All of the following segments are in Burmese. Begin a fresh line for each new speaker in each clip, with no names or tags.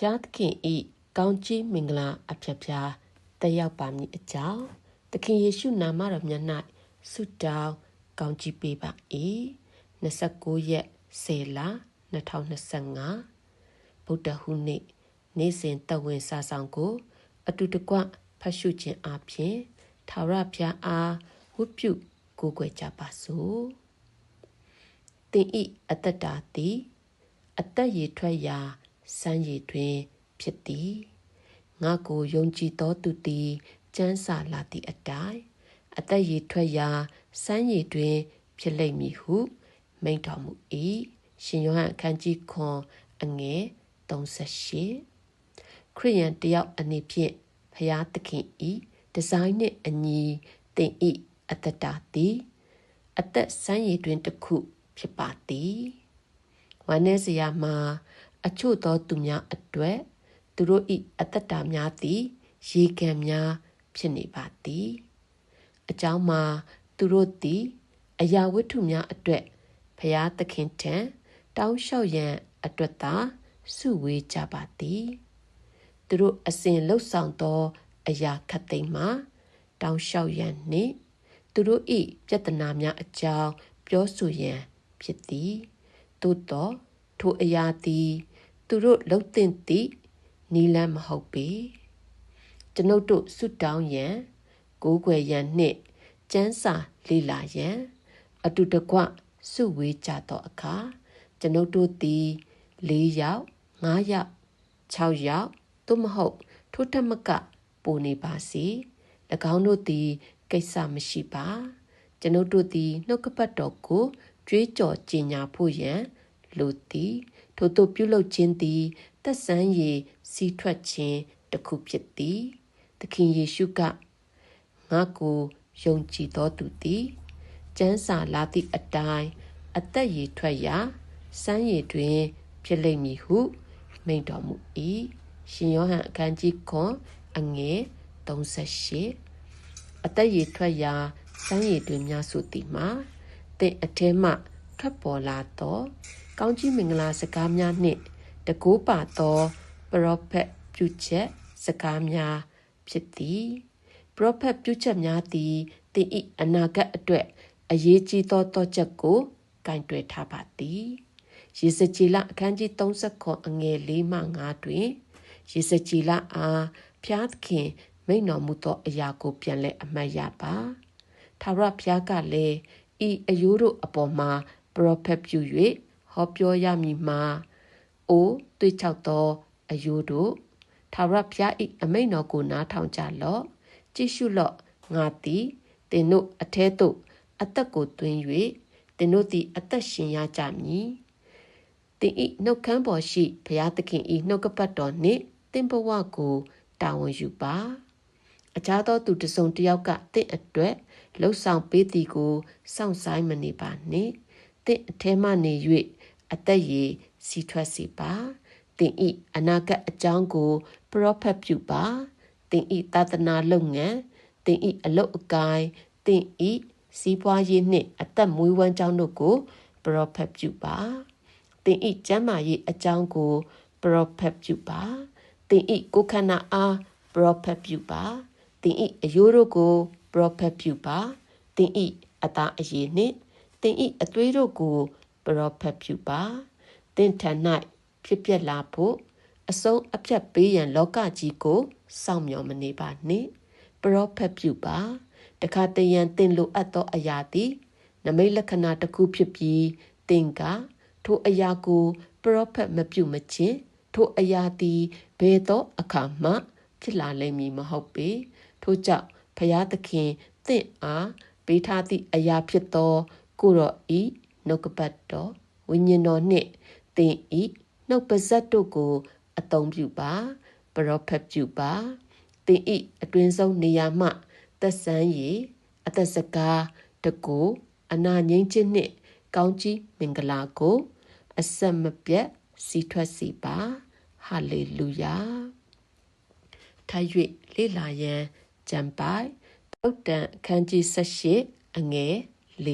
ဖျားသခင်ဤကောင်းကြီးမင်္ဂလာအဖျက်ဖျားတက်ရောက်ပါမည်အကြောင်းသခင်ယေရှုနာမတော်မြတ်၌ဆုတောင်းကောင်းကြီးပေးပါ၏29ရက်10လ2025ဗုဒ္ဓဟူးနေ့နေ့စဉ်တဝင်စာဆောင်ကို အတူတကွဖတ်ရှုခြင်းအပြင်ထာဝရဘုရားအားဝတ်ပြုကိုးကွယ်ကြပါစို့တင်ဤအတ္တတာတိအသက်ရည်ထွက်ရာ စမ်းရည်တွင် ဖြစ်သည်ငါကိုယုံကြည်သောသူသည်ကျမ်းစာလာသည့်အတိုင်းအသက်ရည်ထွက်ရာစမ်းရည်တွင် ဖြစ်လိမ့်မည်ဟု မိန့်တော်မူ၏ရှင်ယောဟန်အခန်းကြီးခွန်အငယ်38ခရိယန်တယောက်အနေဖြင့်ဖျားသခင်ဤဒီဇိုင်းနှင့်အညီတင်ဤအတ္တတာသည်အသက်စမ်းရည်တွင်တစ်ခု ဖြစ်ပါသည်ဝမ်းနည်းစရာမှာ အချို့သောသူများအတွက်သူတို့၏အတ္တတာများသည်ရေကန်များဖြစ်နေပါသည်အကြောင်းမှာသူတို့သည်အရာဝတ္ထုများအတွက်ဖျားသခင်ထံတောင်းလျှောက်ရန်အတွက်သာစုဝေးကြပါသည်သူတို့အစဉ်လှုပ်ဆောင်သော အရာခတ်သိမ်းမှာတောင်းလျှောက်ရန်နှင့်သူတို့၏ပြဿနာများအကြောင်းပြောဆိုရန်ဖြစ်သည်သို့သောထိုအရာသည် သူတို့လှုပ်တင်သည့်နီလန်းမဟုတ်ပေကျွန်ုပ်တို့ဆွတောင်းရန်ကိုးကွယ်ရန်နှင့်ကျမ်းစာလေ့လာရန် အတူတကွစုဝေးကြသောအခါကျွန်ုပ်တို့သည်၄ယောက်၅ယောက်6ယောက်သို့မဟုတ်ထို့ထက်မကပိုနေပါစေ၎င်းတို့သည်ကိစ္စမရှိပါကျွန်ုပ်တို့သည်နှုတ်ကပတ်တော်ကိုကြွေးကြော်ကြင်ညာဖို့ရန်လိုသည် ထို့သို့ပြုလုပ်ခြင်းသည်သက်ဆန်းရည်စီးထွက်ခြင်းတစ်ခုဖြစ်သည်သခင်ယေရှုကငါကိုယုံကြည်သောသူသည်ကျမ်းစာလာသည့်အတိုင်းအသက်ရည်ထွက်ရာစမ်းရည်တွင် ဖြစ်လိမ့်မည်ဟု မိန့်တော်မူ၏ရှင်ယောဟန်အခန်းကြီးခွန်အငယ်38အသက်ရည်ထွက်ရာစမ်းရည်တွင်များဆိုသည်မှာတင့်အထဲမှ ထွက်ပေါ်လာသောကောင်းကြီးမင်္ဂလာစကားများနှင့်တကူပါသောပရောဖက်ပြုချက်စကားများဖြစ်သည်ပရောဖက်ပြုချက်များသည်တင်ဤအနာဂတ်အတွက်အရေးကြီးသောတောချက်ကိုကင်တွယ်ထားပါသည်ရေစကြည်လအခန်းကြီး30အငယ်၄မှ5တွင်ရေစကြည်လအားဖျားသခင်မိန်တော်မူသောအရာကိုပြန်လဲအမှတ်ရပါထာဝရဘုရားကလည်းဤအယိုးတို့အပေါ်မှာ ပရောဖက်ပြု၍ဟောပြောရမည်မှာအိုတွေးချောက်သောအယိုးတို့ထာဝရဘုရား၏အမိန့်တော်ကိုနားထောင်ကြလော့ကြည့်ရှုလော့ငါသည်သင်တို့အထဲသို့အသက်ကိုသွင်း၍သင်တို့သည်အသက်ရှင်ရကြမည်သင်၏နှုတ်ခမ်းပေါ်ရှိဘုရားသခင်၏နှုတ်ကပတ်တော်နှင့်သင်ဘဝကိုတာဝန်ယူပါအခြားသောသူတစုံတစ်ယောက်ကတင့်အတွက်လှုပ်ဆောင်ပေးသည်ကိုစောင့်ဆိုင်မနေပါနှင့် တင့်အထဲမှနေ၍အသက်ရည်စီထွက်စေပါတင်ဤအနာဂတ်အကြောင်းကိုပရောဖက်ပြုပါတင်ဤသာသနာလုပ်ငန်းတင်ဤအလုတ်အကိုင်းတင်ဤစီးပွားရေးနှင့်အသက်မွေးဝမ်းကြောင်းတို့ကိုပရောဖက်ပြုပါတင်ဤကျမ်းမာရေးအကြောင်းကိုပရောဖက်ပြုပါတင်ဤကိုခန္ဓာအားပရောဖက်ပြုပါတင်ဤအယိုးတို့ကိုပရောဖက်ပြုပါတင်ဤအသားအရည်နှင့်တ င်ဤအသွေးတို့ကိုပရောဖက်ပြုပါတင့်ထန်၌ဖြစ်ပျက်လာဖို့အဆုံးအပြတ်ပေးရန်လောကကြီးကိုစောင့်မျှော်မနေပါနှင့်ပရောဖက်ပြုပါတခါတရံတင်လိုအပ်သောအရာသည်နမိတ်လက္ခဏာတစ်ခုဖြစ်ပြီးတင်ကထိုအရာကိုပရောဖက်မပြုမချင်းထိုအရာသည်ဘယ်သောအခါမှ ဖြစ်လာလိမ့်မည်မဟုတ်ပေထို့ကြောင့်ဖျားသခင်သင့်အားပေးထားသည့်အရာဖြစ်သော ကိုရောဤနှုတ်ကပတ်တော်ဝိညာဉ်တော်နှင့်သင်ဤနှုတ်ပါဇက်တို့ကို အသုံးပြုပါပရောဖက်ပြုပါသင်ဤအတွင်းဆုံးနေရာမှသက်ဆန်းရည်အသက်စကားတကူအနာငိမ့်ခြင်းနှင့် ကောင်းကြီးမင်္ဂလာကို အဆက်မပြတ်စီထွက်စီပါဟာလေလုယာထိုင်၍လေ့လာရန်ကြံပိုင်တုတ်တန်အခန်းကြီး78အငယ်၄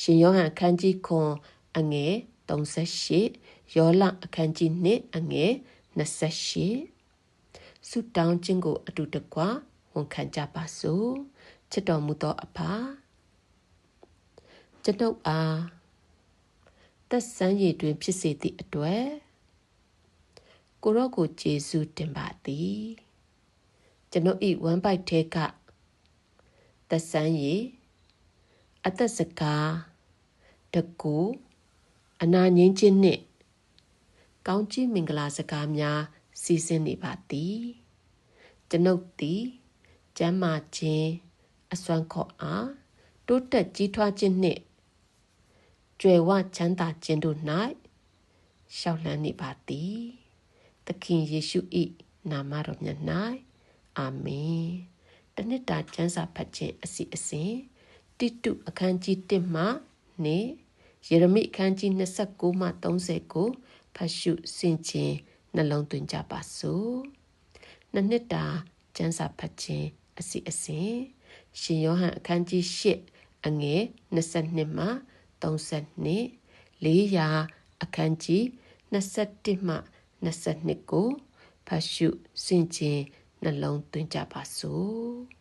ရှင်ယောဟန်အခန်းကြီး9အငယ်38ယောလအခန်းကြီး2အငယ်28ဆုတောင်းခြင်းကို အတူတကွဝန်ခံကြပါစို့ချစ်တော်မူသောအဖကျွန်ုပ်အားသက်ဆန်းရည်တွင် ဖြစ်စေသည့်အတွေ့ကိုရော့ကိုကျေးဇူးတင်ပါသည်ကျွန်ုပ်ဤဝမ်ပိုက်ထဲကသက်ဆန်းရည်အသက်စကား တကူအနာငင်းခြင်းနှင့်ကောင်းချီးမင်္ဂလာစကားများစီစဉ်နေပါသည်ကျွန်ုပ်သည်ကျမ်းမာခြင်းအစွမ်းခေါ်အားတိုးတက်ကြီးထွားခြင်းနှင့်ကြွယ်ဝချမ်းသာခြင်းတို့၌ရှောက်လှမ်းနေပါသည်သခင်ယေရှု၏နာမတော်မြတ်၌အာမင်တနစ်တာကျမ်းစာဖတ်ခြင်းအစီအစဉ်တိတုအခန်းကြီး1မှ နေယေရမိအခန်းကြီး29မှ30ကိုဖတ်ရှုဆင်ခြင်နှလုံးသွင်းကြပါစို့နှစ်နှစ်တာကျမ်းစာဖတ်ခြင်းအစီအစဉ်ရှင်ယောဟန်အခန်းကြီး8အငယ်22မှ32 400အခန်းကြီး21မှ22ကိုဖတ်ရှုဆင်ခြင်နှလုံးသွင်းကြပါစို့